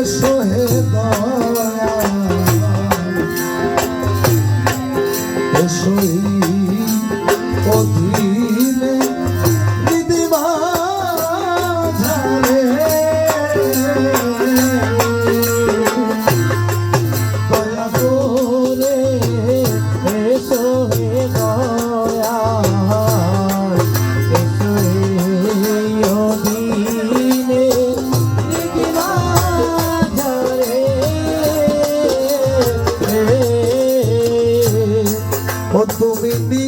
beso. Bumi ini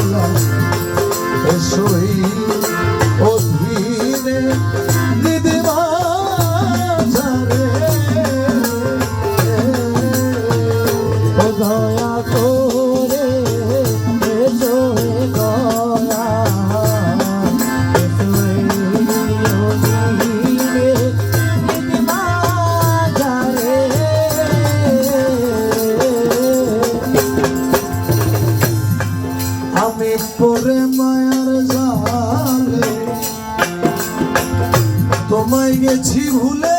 বেলা এসোই অধীনে দিদিমা দয়া করে গেছি ভুলে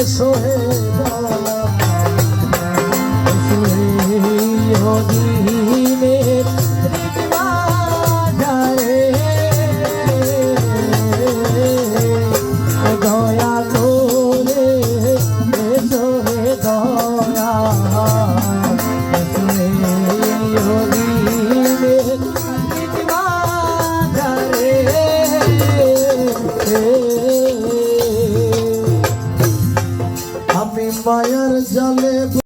এসো হে